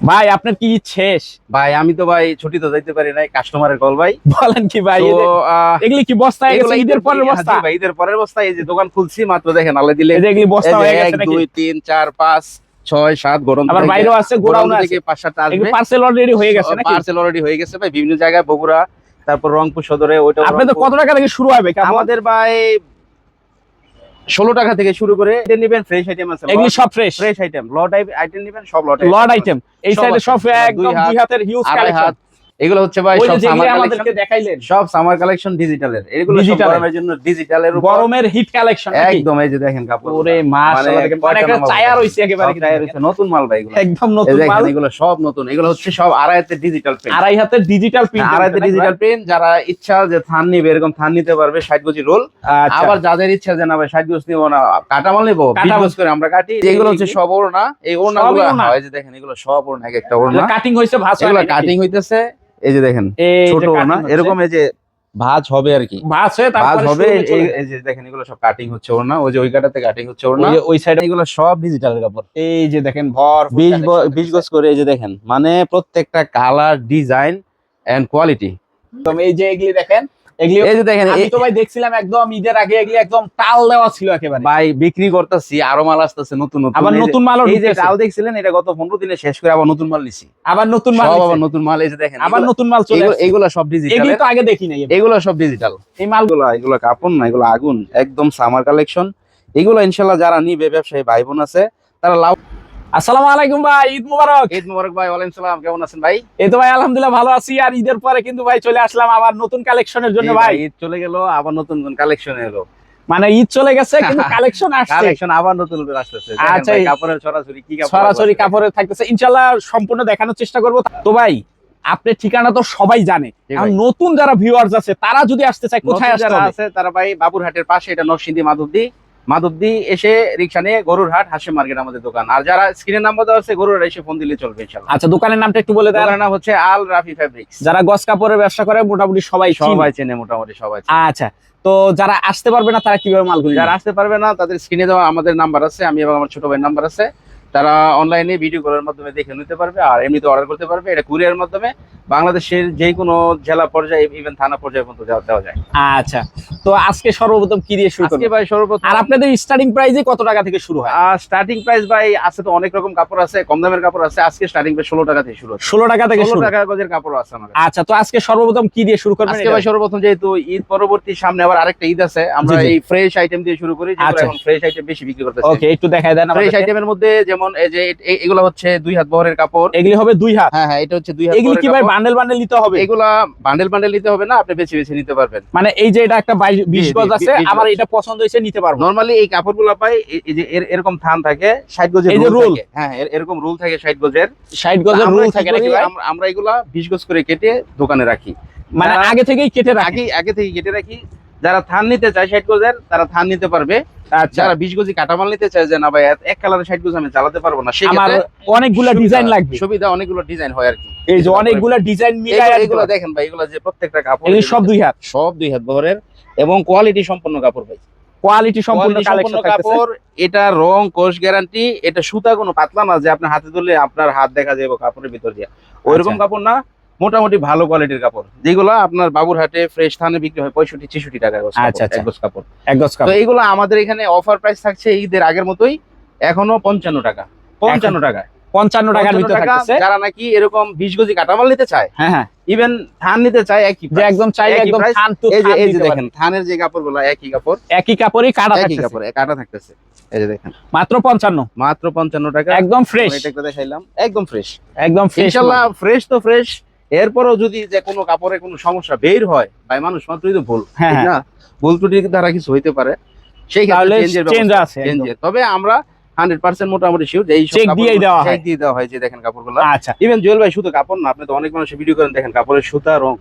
ভাই আপনার কি শেষ? ভাই আমি তো ভাই ছুটি তো যাইতে পারি নাই কাস্টমারের কল ভাই। বলেন কি ভাই এগুলি কি বস্তা এগুলো ঈদের পরের হ্যাঁ, বস্তা? ভাই, ঈদের পরের বস্তা এই যে দোকান খুলছি মাত্র দেখেন আল্লাহ দিলে। যে এগুলি বস্তা হয়ে গেছে নাকি? দুই তিন চার পাঁচ ছয় সাত গরম আবার বাইরেও আছে গোডাউন আছে। থেকে পাঁচ এগুলি আসবে। পার্সেল অলরেডি হয়ে গেছে নাকি? পার্সেল অলরেডি হয়ে গেছে ভাই বিভিন্ন জায়গায় বগুড়া তারপর রংপুর সদরে ওইটা আপনাদের কত টাকা থেকে শুরু হবে? আমাদের ভাই ষোলো টাকা থেকে শুরু করে নেবেন ফ্রেশ আইটেম আছে এগুলি সব fresh fresh item lot item নেবেন সব লট আইটেম এই সাইডে। সব একদম দুই হাতের হিউজ কালেকশন এগুলো হচ্ছে ভাই সব সামার আমাদেরকে দেখাইলেন। সব সামার কালেকশন ডিজিটালের এগুলো। গরমের জন্য ডিজিটালের গরমের হিট কালেকশন একদম এই যে দেখেন কাপড় ওরে মাশাআল্লাহ দেখেন মানে একটা চায়া রইছে একেবারে সব টায়ার হচ্ছে নতুন মাল ভাই এগুলো। একদম নতুন মাল। এগুলো সব নতুন এগুলো হচ্ছে সব আড়াইতে ডিজিটাল প্রিন্ট আড়াই হাতের ডিজিটাল প্রিন্ট আড়াইতে ডিজিটাল প্রিন্ট যারা ইচ্ছা যে থান নিবে এরকম থান নিতে পারবে ষাট গজি রোল। আচ্ছা। আবার যাদের ইচ্ছা যে না ভাই ষাট গজ নিবো না কাটামাল নিবো বিশ কাঁটামাল। গজ করে আমরা কাটি এগুলো হচ্ছে সব ওড়না। এই ওড়না সবই গুলো ওড়না? হয় যে দেখেন এগুলো সব ওড়না এক একটা ওড়না। কাটিং হইছে ভাঁজ এগুলো কাটিং হইতেছে। এই যে দেখেন ছোট হচ্ছে। এরকম এই যে ভাঁজ হবে আর কি। ভাঁজ ভাঁজ হবে এই- যে দেখেন এগুলো সব কাটিং হচ্ছে ওর না ওই যে ওই কাটাতে কাটিং হচ্ছে ওর না ওই সাইডে এগুলো সব ডিজিটাল কাপড়। এই যে দেখেন ভর বিশ বিশ গজ করে এই যে দেখেন মানে প্রত্যেকটা কালার ডিজাইন এন্ড কোয়ালিটি তো এই যে এগুলি দেখেন এই যে দেখেন আমি তো ভাই দেখছিলাম একদম ঈদের আগে এগুলি একদম টাল দেওয়া ছিল একেবারে। ভাই বিক্রি করতেছি আরও মাল আসতেছে নতুন নতুন। আবার নতুন মালও এই যে ঢুকতেছে। দেখছিলেন এটা গত পনেরো দিনে শেষ করে আবার নতুন মাল নিছি। আবার নতুন মাল আবার নতুন মাল এই যে দেখেন আবার নতুন মাল চলে এগুলো- সব ডিজিটাল এগুলি তো আগে দেখি নাই। এগুলো সব ডিজিটাল এই এগুলো কাপড় না এগুলো আগুন একদম সামার কালেকশন এগুলো ইনশাল্লাহ যারা নিবে ব্যবসায়ী ভাই বোন আছে তারা লাভ আসসালামু আলাইকুম ভাই ঈদ মুবারক। ঈদ মোবারক ভাই ওয়ালাইকুম সালাম কেমন আছেন ভাই? এই তো ভাই আলহামদুলিল্লাহ ভালো আছি আর ঈদের পরে কিন্তু ভাই চলে আসলাম আবার নতুন কালেকশনের জন্য ভাই। ঈদ চলে গেল আবার নতুন নতুন কালেকশন এলো। মানে ঈদ চলে গেছে কিন্তু কালেকশন আসছে। কালেকশন আবার নতুন নতুন দেখেন আচ্ছা, কাপড়ের সরাসরি কি কাপড় সরাসরি আছে। কাপড়ে থাকতেছে। ইনশাল্লাহ সম্পূর্ণ দেখানোর চেষ্টা করব। তো ভাই আপনার ঠিকানা তো সবাই জানে। নতুন যারা ভিউয়ার্স আছে তারা যদি আসতে চায় কোথায় আসতে আছে তারা ভাই বাবুরহাটের পাশে এটা নরসিংদী মাধবদী। মাধবদী এসে রিক্সা নিয়ে গরুর হাট হাসি মার্কেট আমাদের দোকান। আর যারা স্ক্রিনের নাম্বার দেওয়া আছে গরুরহাট এসে ফোন দিলে চলবে ইনশাআল্লাহ আচ্ছা দোকানের নামটা একটু বলে দেন। নাম হচ্ছে আল রাফি ফেব্রিক্স যারা গস কাপড়ের ব্যবসা করে মোটামুটি সবাই সবাই চেনে মোটামুটি সবাই আচ্ছা তো যারা আসতে পারবে না তারা কীভাবে মালগুলি যারা আসতে পারবে না তাদের স্ক্রিনে দেওয়া আমাদের নাম্বার আছে আমি এবং আমার ছোট ভাইয়ের নাম্বার আছে। তারা অনলাইনে ভিডিও কলের মাধ্যমে দেখে নিতে পারবে আর এমনিতে অর্ডার করতে পারবে। এটা কুরিয়ার মাধ্যমে। বাংলাদেশের যে কোনো জেলা পর্যায়ে ইভেন থানা পর্যায়ে পর্যন্ত দেওয়া যায়। আচ্ছা তো আজকে সর্বপ্রথম কি দিয়ে শুরু আজকে ভাই সর্বপ্রথম আর আপনাদের স্টার্টিং প্রাইসে কত টাকা থেকে শুরু হয়? স্টার্টিং প্রাইস ভাই আছে তো অনেক রকম কাপড় আছে কম দামের কাপড় আছে আজকে স্টার্টিং প্রাইস ষোলো টাকা থেকে শুরু হচ্ছে। ষোলো টাকা থেকে ষোলো টাকা গজের কাপড় আছে আমার আচ্ছা তো আজকে সর্বপ্রথম কি দিয়ে শুরু করবেন আজকে ভাই সর্বপ্রথম যেহেতু ঈদ পরবর্তী সামনে আবার আরেকটা ঈদ আছে আমরা। এই ফ্রেশ আইটেম দিয়ে শুরু করি যেগুলো আচ্ছা। এখন ফ্রেশ আইটেম বেশি বিক্রি করতেছে। ওকে একটু দেখায় দেন ফ্রেশ আইটেমের মধ্যে যেমন এই যে এগুলো হচ্ছে দুই হাত বহরের কাপড়। এগুলি হবে দুই হাত। হ্যাঁ হ্যাঁ এটা হচ্ছে দুই হাত এগুলি কি ভাই। বান্ডেল বান্ডেল নিতে হবে। এগুলা বান্ডেল বান্ডেল নিতে হবে না আপনি বেছে বেছে নিতে পারবেন। মানে এই যে এটা একটা বাইশ বিশ জি, গজ আছে আমার এটা পছন্দ হয়েছে নিতে পারব। নরমালি এই কাপড়গুলো পাই এই- যে এরকম থান থাকে ষাট গজের এই যে রুল হ্যাঁ এরকম রুল থাকে ষাট গজের। ষাট গজের আমরা রুল থাকে নাকি? আমরা- এগুলা বিশ গজ করে কেটে দোকানে রাখি। মানে আগে থেকেই কেটে রাখি। আগে আগে থেকে কেটে রাখি। যারা থান নিতে চায় ষাট গজের তারা থান নিতে পারবে। আচ্ছা। যারা বিশ গজি কাটামাল নিতে চায় যে না ভাই এক ষাট গজ আমি চালাতে পারব না আমার অনেকগুলা ডিজাইন লাগবে। সুবিধা অনেকগুলো ডিজাইন হয় আর কি। এই যে অনেকগুলা ডিজাইন মিলাই এগুলো- দেখেন ভাই এগুলো যে প্রত্যেকটা কাপড় সব দুই হাত। সব দুই হাত বহরের এবং কোয়ালিটি সম্পন্ন কাপড় ভাই। কোয়ালিটি সম্পূর্ণ কালেকশন কাপড় এটা রং কোষ গ্যারান্টি এটা সুতা কোনো পাতলা না যে আপনার হাতে ধরলে আপনার হাত দেখা যাবে কাপড়ের ভিতর দিয়ে। ওইরকম আচ্ছা। কাপড় না মোটামুটি ভালো কোয়ালিটির কাপড়। যেগুলো আপনার বাবুরহাটে ফ্রেশ থানে বিক্রি হয় পঁয়ষট্টি ছেষট্টি টাকা কাপড়, আচ্ছা, আচ্ছা। কাপড়। তো এইগুলো আমাদের এখানে অফার প্রাইস থাকছে ঈদের আগের মতোই এখনও পঞ্চান্ন টাকা। পঞ্চান্ন টাকা পঞ্চান্ন টাকার ভিতরে থাকতেছে। যারা নাকি এরকম বিশ গজি কাটামাল নিতে চায় হ্যাঁ হ্যাঁ। ইভেন থান নিতে চায় একই যে একদম চাইলে একই একদম থান টু এই যে এই যে দেখেন থানের যে কাপড়গুলো একই কাপড়। একই কাপড়ই কাটা একই থাকতেছে। কাপড় কাটা থাকতেছে। এই যে দেখেন। মাত্র পঞ্চান্ন। মাত্র পঞ্চান্ন টাকা। একদম ফ্রেশ এটা দেখাইলাম। একদম ফ্রেশ একদম ফ্রেশ তো ফ্রেশ এরপরও যদি যে কোনো কাপড়ে কোনো সমস্যা বের হয় ভাই মানুষ মাত্রই তো ভুল হ্যাঁ, না? ভুল ত্রুটির দ্বারা কিছু হইতে পারে। সেই। চেঞ্জের তবে আমরা হান্ড্রেড পার্সেন্ট মোটামুটি শিওর এই Check দিয়েই দেওয়া হয়। দিয়ে দেওয়া হয় যে দেখেন কাপড়গুলো। আচ্ছা। ইভেন জুয়েল ভাই শুধু কাপড় না আপনি তো অনেক মানুষ ভিডিও করেন দেখেন কাপড়ের সুতা রং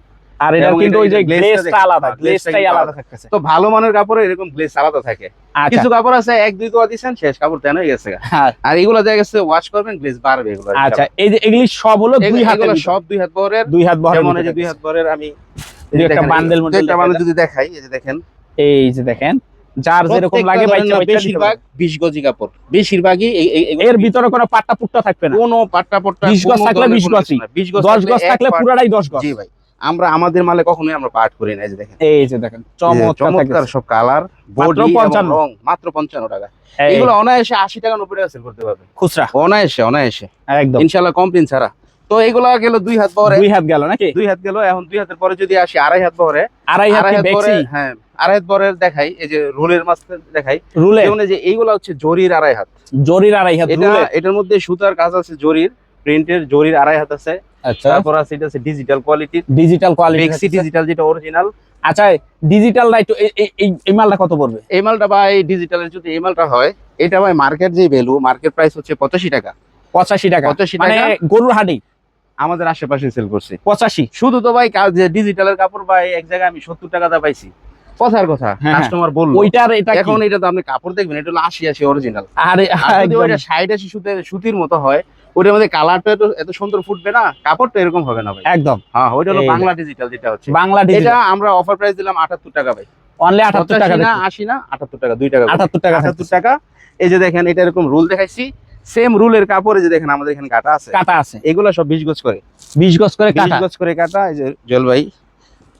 আর এটা কিন্তু ওই যে গ্লেজটা আলাদা গ্লেজটাই আলাদা। থাকতেছে। তো ভালো মানের কাপড়ে এরকম গ্লেস আলাদা থাকে। আচ্ছা। কিছু কাপড় আছে এক দুই দোয়া দিচ্ছেন শেষ কাপড় তেন হয়ে গেছে হ্যাঁ, আর এগুলো দেখা গেছে ওয়াশ করবেন গ্লেস বাড়বে এগুলো আচ্ছা এই যে এগুলি সব হলো দুই হাতের সব দুই হাত বহরের। দুই হাত বহরের যেমন এই যে দুই হাত বহরের আমি একটা মডেল একটা বান্ডেল যদি দেখাই এই যে দেখেন। এই যে দেখেন যার যেরকম লাগে বেশিরভাগ বিশ গজি কাপড়। বেশিরভাগই এর ভিতরে কোনো পাট্টা পুট্টা থাকবে না। কোনো পাট্টা পট্টা 20 গজ থাকলে বিশ 20 কোনো কিছু গজই। না। 20 গজ দশ গজ থাকলে পুরাটাই দশ গজ। জি ভাই। আমরা আমাদের মালে কখনোই আমরা পাট করি না এই যে দেখেন। এই যে দেখেন চমৎকার সব কালার বডি 55 রং মাত্র পঞ্চান্ন টাকা। এই, এগুলো অনায়াসে আশি টাকা নব্বই টাকা সেল করতে পারবে। খুচরা। অনায়াসে অনায়াসে। একদম। ইনশাল্লাহ কমপ্লেন ছাড়া। তো এগুলো গেল দুই হাত বহরে। দুই হাত গেল নাকি? দুই হাত গেল এখন দুই হাতের পরে যদি আসি আড়াই হাত পরে আড়াই হাত বহরে হ্যাঁ আড়াই হাত পরে দেখাই এই যে রোলের মাছ দেখাই। রুলে? যে এইগুলো হচ্ছে জরির আড়াই হাত। জরির আড়াই হাত এটা এটার মধ্যে সুতার কাজ আছে জরির। প্রিন্টের জরির আড়াই হাত আছে। আচ্ছা। তারপর আছে এটা আছে ডিজিটাল কোয়ালিটির ডিজিটাল কোয়ালিটি মেক্সি ডিজিটাল যেটা অরিজিনাল আচ্ছা ডিজিটাল লাইট এই মালটা কত পড়বে? এই মালটা এই ডিজিটালের যদি এই মালটা হয় এটা ভাই মার্কেট যে ভ্যালু মার্কেট প্রাইস হচ্ছে পঁচাশি টাকা। পঁচাশি টাকা। 85 মানে টাকা। গরুর হাডি আমাদের আশেপাশে সেল করছে। পঁচাশি। শুধু তো ভাই কাজ যে ডিজিটালের কাপড় ভাই এক জায়গায় আমি সত্তর টাকা দা পাইছি। কথার কথা হ্যাঁ। কাস্টমার বলল। ওইটার এটা এখন এটা তো আপনি কাপড় দেখবেন এটা হলো আশি আশি অরিজিনাল আরে আর যদি ওইটা ষাট আশি সুতের সুতির মতো হয় ওইটার মধ্যে কালারটা এত এত সুন্দর ফুটবে না কাপড়টা এরকম হবে না ভাই। একদম। হ্যাঁ ওইটা হলো বাংলা ডিজিটাল যেটা হচ্ছে। বাংলা ডিজিটাল এটা আমরা অফার প্রাইস দিলাম আটাত্তর টাকা ভাই। অনলি আটাত্তর টাকা না আশি না আটাত্তর টাকা দুই টাকা করে। আটাত্তর টাকা আটাত্তর টাকা। এই যে দেখেন এটা এরকম রুল দেখাইছি। সেম রুলের কাপড় এই যে দেখেন আমাদের এখানে কাটা আছে। কাটা আছে। এগুলো সব বিশ গজ করে। বিশ গজ করে কাটা। গজ করে কাটা এই যে জলবাই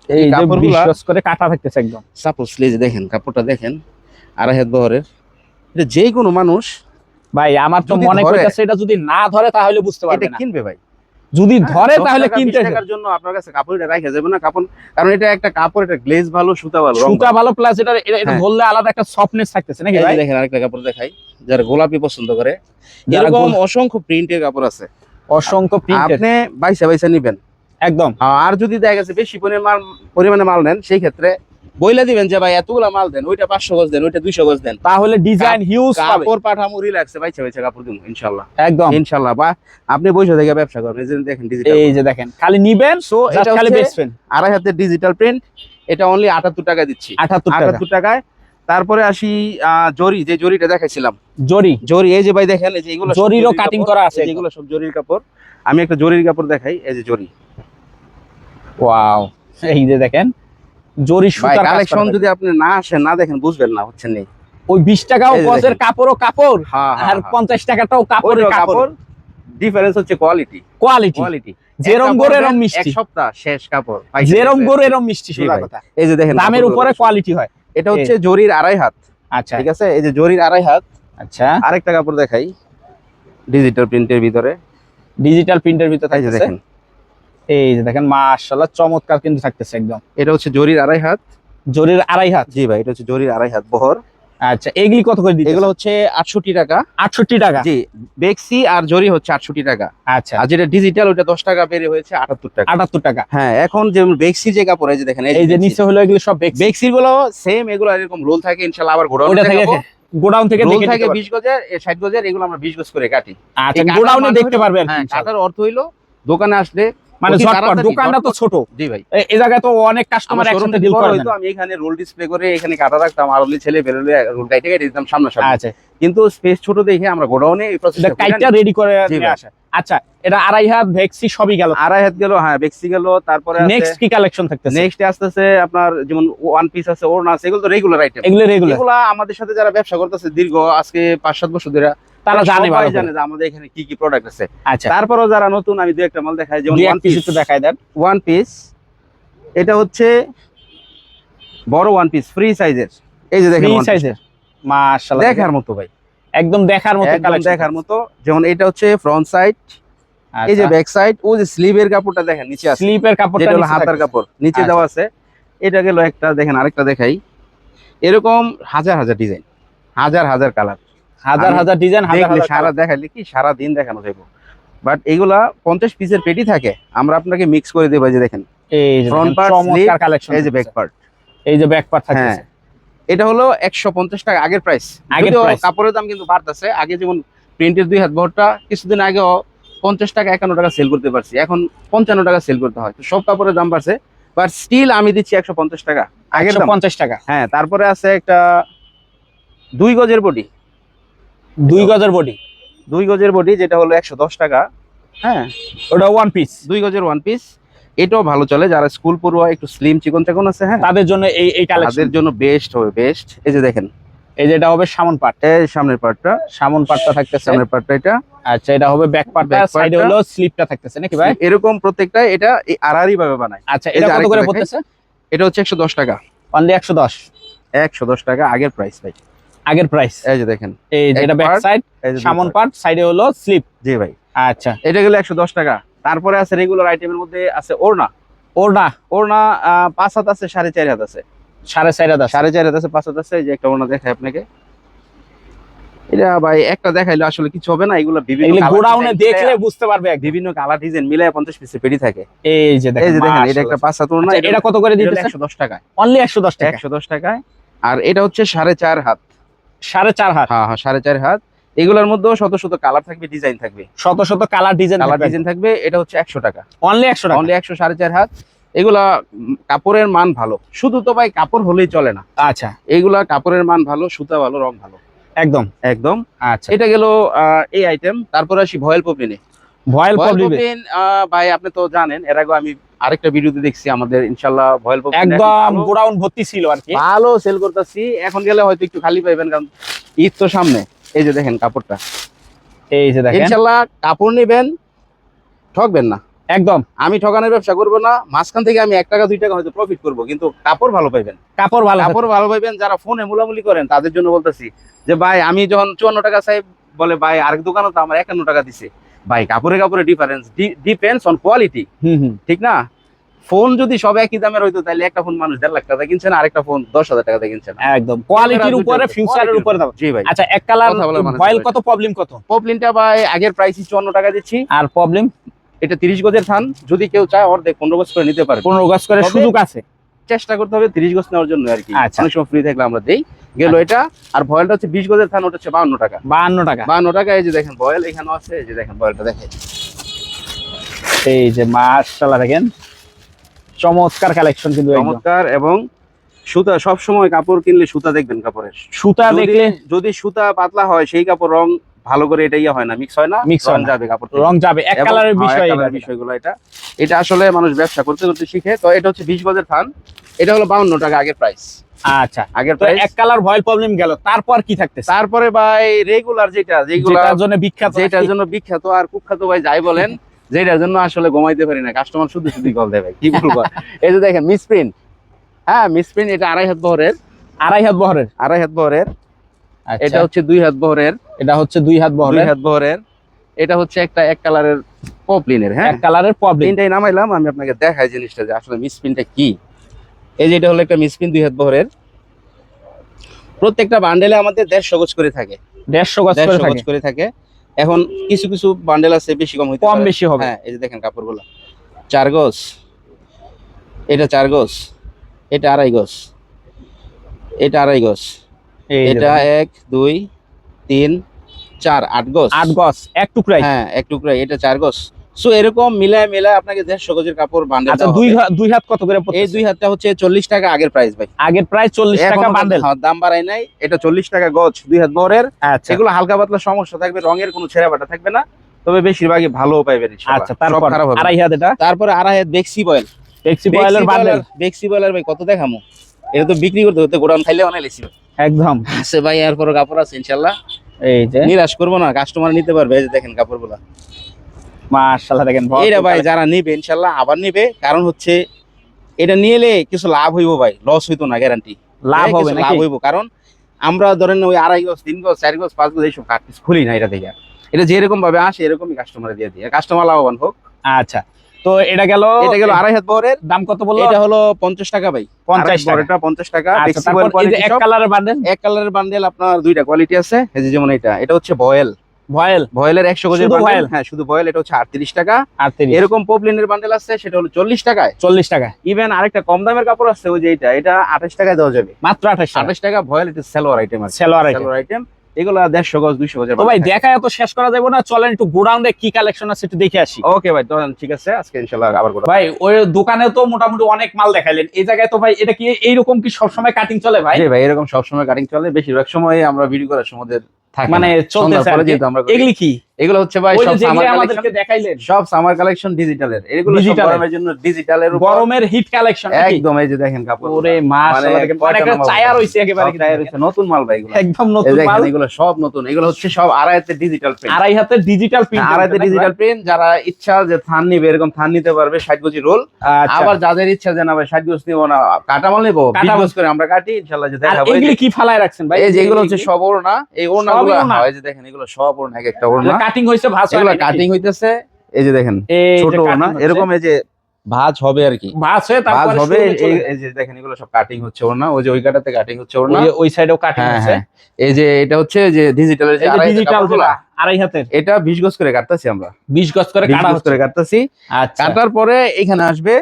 এই যে কাপড়গুলা- বিশ গজ করে কাটা থাকতেছে একদম। সাপোজ যে দেখেন কাপড়টা দেখেন আড়াই হাত বহরের। এটা যে কোনো মানুষ ভাই আমার তো মনে করতেছে এটা যদি না ধরে তাহলে বুঝতে পারবে না। কিনবে ভাই। যদি ধরে তাহলে কিনতে টাকার জন্য আপনার কাছে কাপড় এটা রাখা যাবে না কাপড় কারণ এটা একটা কাপড় এটা গ্লেজ ভালো সুতা ভালো সুতা ভালো। প্লাস এটা এটা- হ্যাঁ। ধরলে আলাদা একটা সফটনেস থাকতেছে নাকি ভাই? দেখেন আরেকটা কাপড় দেখাই যারা গোলাপি পছন্দ করে। এরকম অসংখ্য প্রিন্টের কাপড় আছে। অসংখ্য প্রিন্টেড আপনি বাইসা বাইসা নিবেন। একদম। আর যদি দেখা গেছে বেশি পরিমাণ পরিমাণে মাল নেন সেই ক্ষেত্রে বইলা দিবেন যে ভাই এতগুলা মাল দেন ওইটা পাঁচশো গজ দেন ওইটা দুইশো গজ দেন। তাহলে ডিজাইন হিউজ কাপড় পাঠামো রিল্যাক্সে বাইচা বাইচা কাপড় দিব ইনশাল্লাহ। একদম। ইনশাল্লাহ বা আপনি বসে থেকে ব্যবসা করবেন এই যে দেখেন ডিজিটাল এই যে দেখেন খালি নিবেন সো এটা খালি বেচবেন আড়াই হাতের ডিজিটাল প্রিন্ট এটা অনলি আটাত্তর টাকা দিচ্ছি। আটাত্তর টাকা। আটাত্তর টাকায়। তারপরে আসি জরি যে জরিটা দেখাইছিলাম। জরি। জরি এই যে ভাই দেখেন এই যে এগুলো জরিরও কাটিং করা আছে এগুলো সব জরির কাপড়। আমি একটা জরির কাপড় দেখাই এই যে জরি। ওয়াও এই যে দেখেন জরি সুতার কালেকশন যদি আপনি না আসেন না দেখেন বুঝবেন না হচ্ছে নেই। ওই বিশ টাকাও এই যে গজের। কাপড়ও কাপড় আর পঞ্চাশ টাকাটাও কাপড়ের কাপড়। কাপড় ডিফারেন্স হচ্ছে কোয়ালিটি কোয়ালিটি কোয়ালিটি যেরম গরু এরম এক মিষ্টি। সপ্তাহ শেষ কাপড়। যেরম গরু এরম মিষ্টি সোজা কথা। এই যে দেখেন দামের উপরে কোয়ালিটি হয়। এটা হচ্ছে জরির আড়াই হাত। আচ্ছা। ঠিক আছে? এই যে জরির আড়াই হাত। আচ্ছা। আরেকটা কাপড় দেখাই। ডিজিটাল প্রিন্টের ভিতরে। ডিজিটাল প্রিন্টের ভিতরে দেখেন। এই যে দেখেন মাশাআল্লাহ চমৎকার কিন্তু থাকতেছে একদম। এটা হচ্ছে জরির আড়াই হাত। জরির আড়াই হাত? জি ভাই এটা হচ্ছে জরির আড়াই হাত বহর। আচ্ছা এগুলি কত করে দিতে এগুলো হচ্ছে আটষট্টি টাকা। আটষট্টি টাকা? জি বেক্সি আর জরি হচ্ছে আটষট্টি টাকা। আচ্ছা। আর যেটা ডিজিটাল ওটা দশ টাকা বেড়ে হয়েছে আটাত্তর টাকা। আটাত্তর টাকা। হ্যাঁ এখন যে বেক্সি যে কাপড় এই যে দেখেন এই যে নিচে হলো এগুলো সব বেক্সি। বেক্সিরগুলো সেম এগুলো এরকম রোল থাকে ইনশাল্লাহ আবার গোডাউন থেকে গোডাউন থেকে রোল থাকে নিতে পারবে। বিশ গজের ষাট গজের এগুলো আমরা বিশ গজ করে কাটি। আচ্ছা গোডাউনে দেখতে হলো- পারবে আর কি হ্যাঁ ইনশাআল্লাহ। কাটার অর্থ হইল দোকানে আসলে মানে ঝটপট দোকানটা তো ছোট। জি ভাই। এই জায়গায় তো অনেক কাস্টমার একসাথে ডিল করে হইতো আমি এখানে রোল ডিসপ্লে করে এখানে কাটা রাখতাম আর অনলি ছেলে বেরোলে রোল কাইটে দিতাম সামনে সামনে আচ্ছা। কিন্তু স্পেস ছোট দেখে আমরা গোডাউনে এই এটা প্রসেসটা কাইটটা রেডি করে নিয়ে। আসে। আচ্ছা এটা আড়াই হাত ভেক্সি সবই গেল। আড়াই হাত গেল হ্যাঁ বেক্সি গেল তারপরে নেক্সট কি কালেকশন থাকতেছে? নেক্সট আসতেছে আপনার যেমন ওয়ান পিস আছে ওড়না আছে এগুলো তো রেগুলার আইটেম এগুলো রেগুলার এগুলা আমাদের সাথে যারা ব্যবসা করতেছে দীর্ঘ আজকে পাঁচ সাত বছর ধরে তারা জানে ভালো জানে যে আমাদের এখানে কি কি প্রোডাক্ট আছে। আচ্ছা। তারপরেও যারা নতুন আমি দু একটা মাল দেখাই যেমন ওয়ান পিস একটু দেখাই দেন। ওয়ান পিস এটা হচ্ছে বড় ওয়ান পিস ফ্রি সাইজের এই যে দেখেন ফ্রি সাইজের মাশাআল্লাহ। দেখার মতো ভাই। একদম দেখার মতো কালেকশন দেখার মতো। যেমন এটা হচ্ছে ফ্রন্ট সাইড এই যে ব্যাক সাইড ও যে স্লিভের কাপড়টা দেখেন নিচে আছে। স্লিপের কাপড়টা হলো হাতার কাপড় নিচে আচ্ছা। দেওয়া আছে। এটা গেল একটা দেখেন আরেকটা দেখাই। এরকম হাজার হাজার ডিজাইন হাজার হাজার কালার হাজার হাজার ডিজাইন হাজার দেখলে সারা। দেখাইলে কি সারা দিন দেখানো যাবে বাট এগুলা পঞ্চাশ পিসের পেটি থাকে আমরা আপনাকে মিক্স করে দেবো যে দেখেন। এই part, চমৎকার কালেকশন এই যে ব্যাক পার্ট এই যে ব্যাক পার্ট থাকতেছে। এটা হলো একশো পঞ্চাশ টাকা আগের প্রাইস কাপড়ের দাম কিন্তু বাড়তেছে আগে যেমন প্রিন্টের দুই হাত বহরটা কিছুদিন আগেও পঞ্চাশ টাকা একান্ন টাকা সেল করতে পারছি এখন পঞ্চান্ন টাকা সেল করতে হয়। তো সব কাপড়ের দাম বাড়ছে বাট স্টিল আমি দিচ্ছি একশো পঞ্চাশ টাকা আগের পঞ্চাশ টাকা। হ্যাঁ তারপরে আছে একটা দুই গজের বডি দুই গজের বডি। দুই গজের বডি যেটা হলো একশো দশ টাকা। হ্যাঁ ওটা ওয়ান পিস দুই গজের ওয়ান পিস এটাও ভালো চলে যারা স্কুল পড়ুয়া একটু স্লিম চিকন চাকন আছে হ্যাঁ? তাদের জন্য এই এই কালেকশন তাদের জন্য বেস্ট হবে বেস্ট এই যে দেখেন। এই যেটা হবে সামন এই সামনের পার্টটা সামন পাটটা থাকতেছে। সামনের পার্টটা এটা। আচ্ছা এটা হবে ব্যাক পাটটা Back সাইডে হলো স্লিপটা থাকতেছে নাকি ভাই? এরকম প্রত্যেকটা এটা এই আড়াআড়ি ভাবে বানায়। আচ্ছা এটা কত করে পড়তেছে? এটা হচ্ছে একশো দশ টাকা। অনলি একশো দশ। একশো দশ টাকা আগের প্রাইস ভাই। আগের প্রাইস এই যে দেখেন। এই যে এটা ব্যাক সাইড সামন। পাট সাইডে হলো স্লিপ জি ভাই। আচ্ছা। এটা গেলে একশো দশ টাকা। তারপরে আছে রেগুলার আইটেমের মধ্যে আছে ওড়না। ওড়না। ওড়না পাঁচ হাত আছে সাড়ে চার হাত আছে। সাড়ে চার হাজার সাড়ে চার হাত আছে পাঁচ হাত আছে এই যে একটা ওড়না দেখাই আপনাকে। এটা ভাই একটা দেখাইলে আসলে কিছু হবে না এগুলো বিভিন্ন এগুলো গোডাউনে দেখলে বুঝতে পারবে একদম। বিভিন্ন কালার ডিজাইন মিলায় পঞ্চাশ পিসের পেটি থাকে। এই যে দেখেন এই যে দেখেন এটা একটা পাঁচ হাত ওড়না আচ্ছা, এটা কত করে দিতেছে? একশো দশ টাকায়। অনলি একশো দশ টাকা একশো দশ টাকায়। আর এটা হচ্ছে সাড়ে চার হাত। সাড়ে চার হাত। হ্যাঁ হ্যাঁ সাড়ে চার হাত। এগুলোর মধ্যেও শত শত কালার থাকবে ডিজাইন থাকবে। শত শত কালার ডিজাইন কালার ডিজাইন থাকবে এটা হচ্ছে একশো টাকা। অনলি একশো টাকা। অনলি একশো সাড়ে চার হাত। এগুলা কাপড়ের মান ভালো। শুধু তো ভাই কাপড় হলেই চলে না। আচ্ছা। এইগুলা কাপড়ের মান ভালো সুতা ভালো রং ভালো। একদম। একদম। আচ্ছা। এটা গেল এই আইটেম তারপরে আসি ভয়েল পপিনে ভয়েল পপিন ভাই আপনি তো জানেন এর আগে আমি আরেকটা ভিডিওতে দেখছি আমাদের ইনশাল্লাহ ভয়েল একদম গোডাউন ভর্তি ছিল আর কি। ভালো সেল করতেছি। এখন গেলে হয়তো একটু খালি পাইবেন কারণ ঈদ তো সামনে। এই যে দেখেন কাপড়টা। এই যে দেখেন। ইনশাল্লাহ কাপড় নেবেন ঠকবেন না। একদম। আমি ঠকানোর ব্যবসা করব না মাঝখান থেকে আমি এক টাকা দুই টাকা হয়তো প্রফিট করব কিন্তু কাপড় ভালো পাইবেন। কাপড় ভালো। কাপড় ভালো পাইবেন যারা ফোনে মুলামুলি করেন তাদের জন্য বলতেছি যে ভাই আমি যখন চুয়ান্ন টাকা চাই বলে ভাই আরেক দোকানও তো আমার একান্ন টাকা দিছে। ভাই কাপড়ে কাপড়ে ডিফারেন্স ডিপেন্ডস অন কোয়ালিটি ঠিক না? ফোন যদি সব একই দামের হইতো তাহলে একটা ফোন মানুষ দেড় লাখ টাকা কিনছে না আরেকটা ফোন দশ হাজার টাকা কিনছে না। একদম। কোয়ালিটির উপরে ফিউচারের উপরে দাও জি ভাই। আচ্ছা এক কালার ভাই। কত প্রবলেম কত? পপলিনটা ভাই আগের প্রাইস চুয়ান্ন টাকা দিচ্ছি। আর প্রবলেম এটা তিরিশ গজের থান যদি কেউ চায় অর্ধেক পনেরো গজ করে নিতে পারে। পনেরো গজ করে সুযোগ আছে। চেষ্টা করতে হবে তিরিশ গজ নেওয়ার জন্য আর কি। আচ্ছা। অনেক সময় ফ্রি থাকলে আমরা দেই। গেল এটা আর ভয়েলটা হচ্ছে বিশ গজের থান ওটা হচ্ছে বাউন্ন টাকা। বাহান্ন টাকা। বাউন্ন টাকা এই যে দেখেন বয়েল এখানে আছে এই যে দেখেন বয়েলটা দেখেন। এই যে মাশাআল্লাহ দেখেন চমৎকার কালেকশন কিন্তু চমৎকার এবং সুতা সব সময় কাপড় কিনলে সুতা দেখবেন কাপড়ের। সুতা দেখলে যদি সুতা পাতলা হয় সেই কাপড় রং ভালো করে এটা ইয়ে হয় না মিক্স হয় না হয় রং যাবে কাপড় রং যাবে এক কালারের হ্যাঁ, বিষয়। বিষয়গুলো এটা। এটা আসলে মানুষ ব্যবসা করতে করতে শিখে তো এটা হচ্ছে বিশ গজের থান এটা হলো বাউন্ন টাকা আগের প্রাইস আচ্ছা। আগের প্রাইস এক কালার ভয়েল প্রবলেম গেল তারপর কি থাকতেছে? তারপরে ভাই রেগুলার যেটা যেগুলো জন্য বিখ্যাত যেটার জন্য বিখ্যাত আর কুখ্যাত ভাই যাই বলেন যেটার জন্য আসলে ঘুমাইতে পারি না কাস্টমার শুধু শুধু কল দেয় ভাই কি বলব? এই যে দেখেন মিসপ্রিন্ট হ্যাঁ মিসপ্রিন্ট এটা আড়াই হাত বহরের। আড়াই হাত বহরের? আড়াই হাত বহরের। এটা হচ্ছে দুই হাত বহরের। এটা হচ্ছে দুই হাত দুই বহরের হাত বহরের। এটা হচ্ছে একটা এক কালারের পপলিনের হ্যাঁ? এক কালারের নামাইলাম আমি আপনাকে দেখাই জিনিসটা যে আসলে মিসপ্রিন্টটা কি। এই যে এটা হলো একটা মিসপ্রিন্ট দুই হাত বহরের। প্রত্যেকটা বান্ডেলে আমাদের দেড়শো গজ করে থাকে। দেড়শো গজ করে দেড়শো থাকে। গজ করে থাকে। এখন কিছু কিছু বান্ডেল আছে বেশি কম হইতে কম বেশি হবে। হ্যাঁ এই যে দেখেন কাপড়গুলো। চার গজ। এটা চার গজ। এটা আড়াই গজ। এটা আড়াই গজ। এটা এক দুই তিন চার আট গজ। আট গজ এক টুকরাই হ্যাঁ এক টুকরাই এটা চার গজ। সো এরকম মিলায় মিলায় আপনাকে দেড়শো গজের কাপড় বান্ডেল আচ্ছা দুই হাত দুই হাত কত করে এই দুই হাতটা হচ্ছে চল্লিশ টাকা আগের প্রাইস ভাই। আগের প্রায় চল্লিশ টাকা বান্ডেল দাম বাড়াই নাই এটা চল্লিশ টাকা গজ দুই হাত বরের। আচ্ছা। সেগুলো হালকা পাতলা সমস্যা থাকবে রঙের কোনো ছেঁড়া বাটা থাকবে না তবে বেশিরভাগই ভালো পাইবেন। আচ্ছা তারপর আড়াই হাত এটা? তারপরে আড়াই হাত বেক্সি বয়েল ট্যাক্সি বয়েলের বান্ডেল বেক্সি বয়েলের ভাই কত দেখামু? এটা তো বিক্রি করতে হতে গোডাউন খাইলে অনেক লেছি একদম। আছে ভাই এরপর কাপড় আছে ইনশাল্লাহ এই যে। নিরাশ করব না কাস্টমার নিতে পারবে এই যে দেখেন কাপড়গুলো। মাশাআল্লাহ দেখেন এইটা ভাই যারা নিবে আবার নিবে। কারণ হচ্ছে এটা নিয়ে এলে কিছু লাভ হইব ভাই লস হইতো না গ্যারান্টি লাভ হবে লাভ হইব। কারণ আমরা ধরেন ওই আড়াই গজ তিন গজ চার গজ পাঁচ গজ এইসব খুলি না এটা থেকে এটা যেরকম ভাবে আসে এরকমই কাস্টমার দিয়ে কাস্টমার লাভবান হোক। আচ্ছা তো এটা গেল এটা গেল আড়াই হাত বহরের। দাম কত বলল? এটা হলো পঞ্চাশ টাকা ভাই। পঞ্চাশ বহরেরটা পঞ্চাশ টাকা। আচ্ছা এক কালারের বান্ডেল এক কালারের বান্ডেল আপনার দুইটা কোয়ালিটি আছে। যেমন এটা এটা হচ্ছে বয়েল। ভয়েল। ভয়েলের একশো গজের শুধু হ্যাঁ শুধু বয়েল এটা হচ্ছে আটত্রিশ টাকা। আর এরকম পপলিনের বান্ডেল আছে সেটা হলো চল্লিশ টাকায়। চল্লিশ টাকা ইভেন আরেকটা কম দামের কাপড় আছে ওই যে এটা এটা আঠাশ টাকায় দেওয়া যাবে। মাত্র আঠাশ আঠাশ টাকা ভয়েল এটা সেলোয়ার আইটেম আছে। সেলোয়ার আইটেম এগুলো দেড়শো গজ দুইশো গজের তো ভাই দেখা এত শেষ করা যাবে না চলেন একটু গোডাউনে কি কালেকশন আছে একটু দেখে আসি। ওকে ভাই তো ঠিক আছে আজকে ইনশাল্লাহ আবার করব ভাই ওই দোকানে তো মোটামুটি অনেক মাল দেখাইলেন। এই জায়গায় তো ভাই এটা কি এইরকম কি সবসময় কাটিং চলে ভাই? ভাই এরকম সবসময় কাটিং চলে। বেশিরভাগ সময় আমরা ভিডিও করার সময় মানে চলতেছে। এগুলি কি? এগুলো হচ্ছে ভাই সব সামার আমাদেরকে দেখাইলেন। সব সামার কালেকশন ডিজিটালের এগুলো সব গরমের জন্য ডিজিটালের গরমের হিট কালেকশন একদম এই যে দেখেন কাপড় ওরে মাশাআল্লাহ দেখেন মানে একটা চায়া রইছে একেবারে কিন্তু দেখেন। নতুন মাল ভাই এগুলো। একদম নতুন মাল। এগুলো সব নতুন। এগুলো হচ্ছে সব আড়াইতে ডিজিটাল প্রিন্ট আড়াই হাতের ডিজিটাল প্রিন্ট আড়াইতে ডিজিটাল প্রিন্ট যারা ইচ্ছা যে থান নিবে এরকম থান নিতে পারবে ষাট গজি রোল আবার আবার যাদের ইচ্ছা যে না ভাই ষাট গজ নিবো না কাটামাল নেব বিশ কাটামাল। গজ করে আমরা কাটি ইনশাল্লাহ যে দেখাবো। এগুলি কি ফালায় রাখছেন ভাই? এই যে এগুলো হচ্ছে সব ওড়না। এই ওড়না সবই হয় যে দেখেন এগুলো সব ওড়না এক একটা ওড়না কাটিং হইছে ভাঁজ এগুলো কাটিং হইতেছে এই যে দেখেন ছোট ওড়না এরকম এই যে ভাঁজ হবে আর কি। ভাঁজ হয়ে তারপরে হবে showroom এ চলে এই যে দেখেন এগুলো সব কাটিং হচ্ছে ওড়না ওই যে ওই কাটাতে কাটিং হচ্ছে ওড়না ওই- ওই সাইডেও কাটিং হ্যাঁ হ্যাঁ। এই যে এটা হচ্ছে যে ডিজিটালের ডিজিটাল আড়াই হাতের এটা বিশ গজ করে কাটতেছি আমরা। 20 গজ করে বিশ কাটা করে কাটতেছি। আচ্ছা। কাটার পরে এখানে আসবে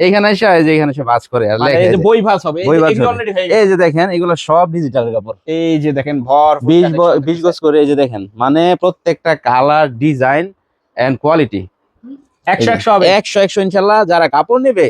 এখানে এসে এই যে এখানে ভাঁজ করে আর মানে লেখে এই যে যে- বই ভাঁজ হবে বই ভাঁজ হয়ে এই যে দেখেন এগুলো সব ডিজিটালের কাপড়। এই যে দেখেন ভর বিশ ব- বিশ গজ করে এই যে দেখেন মানে প্রত্যেকটা কালার ডিজাইন এন্ড কোয়ালিটি একশো একশো হবে। একশো একশো ইনশাল্লাহ যারা কাপড় নেবে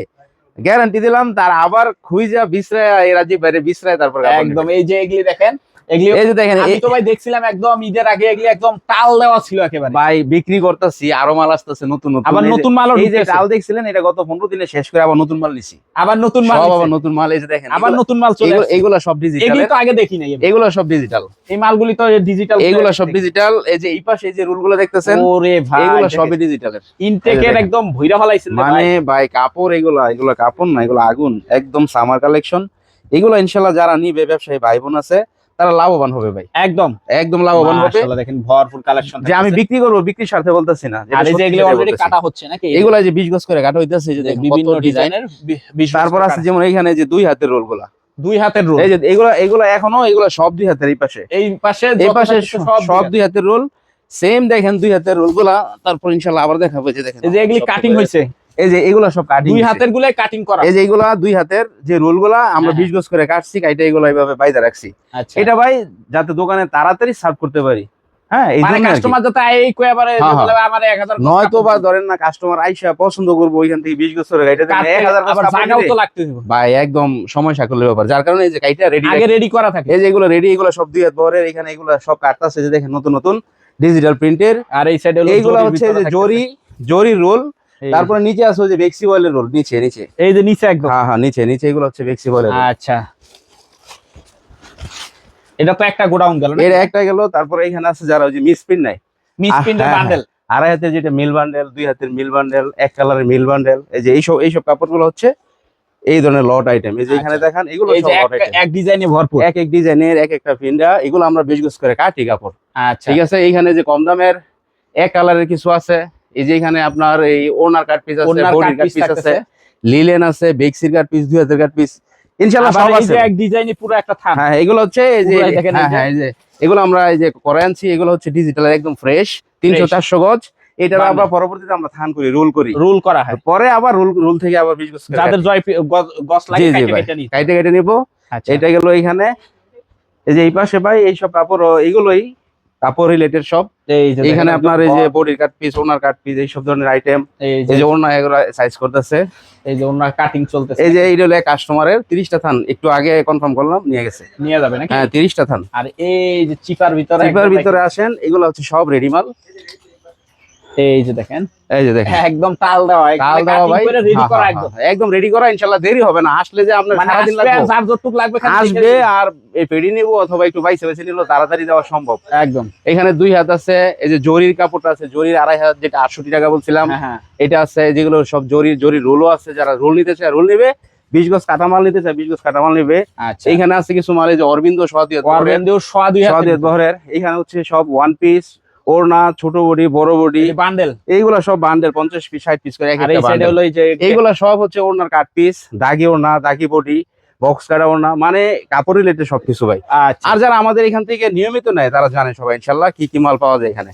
গ্যারান্টি দিলাম তার আবার খুঁজা বিশ্রায় এই রাজ্যে বাইরে বিশ্রায় তারপর একদম এই যে এগুলি দেখেন এই যে দেখেন আমি তো ভাই দেখছিলাম একদম ঈদের আগে এগুলি একদম টাল দেওয়া ছিল একেবারে। ভাই বিক্রি করতেছি আরও মাল আসতেছে নতুন নতুন। আবার নতুন মালও এই যে ঢুকতেছে। দেখছিলেন এটা গত পনেরো দিনে শেষ করে আবার নতুন মাল নিছি। আবার নতুন মাল আবার নতুন মাল এই যে দেখেন আবার নতুন মাল চলে এগুলো- সব ডিজিটাল এগুলি তো আগে দেখি নাই এগুলো সব ডিজিটাল এই মালগুলি তো ডিজিটাল এগুলো সব ডিজিটাল এই যে এই পাশে এই যে রুলগুলো দেখতেছেন ওরে ভাই এগুলো সবই ডিজিটালের ইনটেকের একদম ভুইরা ফলাইছেন মানে ভাই। ভাই কাপড় এগুলা এগুলো কাপড় না এগুলো আগুন একদম সামার কালেকশন এগুলো ইনশাল্লাহ যারা নিবে ব্যবসায়ী ভাই বোন আছে তারা লাভবান হবে ভাই। একদম। একদম লাভবান হবে। দেখেন ভরপুর কালেকশন যে আমি বিক্রি করব বিক্রির স্বার্থে বলতেছি না। যে এগুলো অলরেডি কাটা হচ্ছে নাকি? এগুলো যে বিশ গজ করে কাটা হইতেছে এই যে দেখেন বিভিন্ন ডিজাইনের তারপর আছে যেমন এইখানে যে দুই হাতের রোলগুলা। দুই হাতের রোল এই যে এগুলো এগুলো এখনও এগুলো সব দুই হাতের এই পাশে। এই পাশে এই পাশে সব সব দুই হাতের। রোল সেম দেখেন দুই হাতের রোলগুলা। তারপর ইনশাল্লাহ আবার দেখাবো যে দেখেন। এই যে এগুলি কাটিং হয়েছে এই যে এগুলো সব কাটিং দুই হাতের গুলাই কাটিং করা। এই যে এগুলা দুই হাতের যে রোলগুলা আমরা হ্যাঁ, বিশ গজ করে কাটছি কাইটা এগুলো এইভাবে বাইদা রাখছি। আচ্ছা। এটা ভাই যাতে দোকানে তাড়াতাড়ি সার্ভ করতে পারি। হ্যাঁ এই মানে জন্য কাস্টমার যাতে এই হ্যাঁ, হ্যাঁ। আমার 1000 নয়তো বা ধরেন না কাস্টমার আইসা পছন্দ করব ওইখান থেকে বিশ গজ গাইটা দেন এক হাজার আবার জায়গাও তো লাগতে হবে ভাই একদম সময় সাকলের ব্যাপার। যার কারণে এই যে কাইটা রেডি আগে রেডি করা থাকে। এই যে এগুলো রেডি এগুলো সব দুই হাত বহরের এখানে এগুলো সব কাটতাছে যে দেখেন নতুন নতুন ডিজিটাল প্রিন্টের আর এই সাইডে এইগুলো হচ্ছে যে জরি জরি রোল তারপর নিচে ওই যে বেক্সি অয়েলের রোল নিচে নিচে। এই যে নিচে একদম। হ্যাঁ হ্যাঁ নিচে নিচে এগুলো হচ্ছে বেক্সি অয়েলের রোল আচ্ছা। এটা তো একটা গোডাউন গেল এর একটা গেল তারপরে এখানে আছে যারা ওই যে মিস প্রিন্ট নাই মিস আহ, প্রিন্টের হ্যাঁ, বান্ডেল আড়াই হাতের যেটা মিল বান্ডেল দুই হাতের মিল বান্ডেল এক কালারের মিল বান্ডেল এই যে এইসব এইসব কাপড়গুলো হচ্ছে এই ধরনের লট আইটেম এই যে এখানে আচ্ছা। দেখান এগুলো সব লট এক- আইটেম এক ডিজাইনে ভরপুর। এক এক ডিজাইনের এক একটা ফিন্ডা এগুলো আমরা বেশ গোছ করে কাটি কাপড়। আচ্ছা। ঠিক আছে? এইখানে যে কম দামের এক কালারের কিছু আছে। এই যে এখানে আপনার এই ওনার কাট পিস আছে ওনার বডির কাট কাট পিস আছে লিলেন আছে বেক্সির কাট পিস দুই হাতের কাট পিস ইনশাআল্লাহ সব এই আছে। যে এক ডিজাইনে পুরো একটা থান হ্যাঁ এগুলো হচ্ছে এই যে এই হ্যাঁ হ্যাঁ এই যে। এগুলো আমরা এই যে করে আনছি এগুলো হচ্ছে ডিজিটাল একদম ফ্রেশ তিনশো Fresh। চারশো গজ। এটা আমরা পরবর্তীতে আমরা থান করি রোল করি। রোল করা হয়। পরে আবার রোল রোল থেকে আবার বিশ গজ যাদের জয় লাগে কাইটে কেটে নিবো। আচ্ছা। এটা গেল এখানে। এই যে এই পাশে ভাই এইসব কাপড় এইগুলোই কাপড় রিলেটেড সব এখানে আপনার এই যে বডির কাট পিস ওনার কাট পিস এইসব ধরনের আইটেম এই যে ওনার এগুলো সাইজ করতেছে। এই যে ওনার কাটিং চলতেছে। এই যে এই হলো কাস্টমারের তিরিশটা থান। একটু আগে কনফার্ম করলাম নিয়ে গেছে। নিয়ে যাবে নাকি? হ্যাঁ তিরিশটা থান। আর এই যে চিপার ভিতরে চিপার ভিতরে আসেন এগুলো হচ্ছে সব রেডি মাল। এই যে দেখেন। এই যে দেখেন। একদম তাল দেওয়া কাল দেওয়া ভাই। রেডি করা একদম। একদম রেডি করা ইনশাল্লাহ দেরি হবে না। আসলে যে আপনার মানে সারাদিন লাগবে যার যতটুক লাগবে আসবে আর এই পেডি নিবো অথবা একটু বাইসে বেছে নিলো তাড়াতাড়ি দেওয়া সম্ভব। একদম। এখানে দুই হাত আছে এই যে জরির কাপড়টা আছে জরির আড়াই হাত যেটা আটষট্টি টাকা বলছিলাম হ্যাঁ হ্যাঁ। এটা আছে যেগুলো সব জরি জরি রোলও আছে যারা রোল নিতে চায় রোল নিবে। বিশ গজ কাঁটামাল নিতে চায় বিশ গজ কাঁটামাল নিবে। আচ্ছা। এইখানে আছে কিছু মাল এই যে অরবিন্দ সোয়াদিয়ত সোয়া দুই সোয়াদিয়ত বহরের। এখানে হচ্ছে সব ওয়ান পিস ওড়না ছোট বডি বড় বডি। বান্ডেল এইগুলা সব বান্ডেল পঞ্চাশ পিস ষাট পিস করে এইগুলা সব হচ্ছে ওড়নার কাট পিস দাগি ওড়না দাগি বডি বক্স কাটা ওড়না মানে কাপড় রিলেটেড সবকিছু ভাই। আচ্ছা। আর যারা আমাদের এখান থেকে নিয়মিত নেয় তারা জানে সবাই ইনশাল্লাহ কি কি মাল পাওয়া যায় এখানে।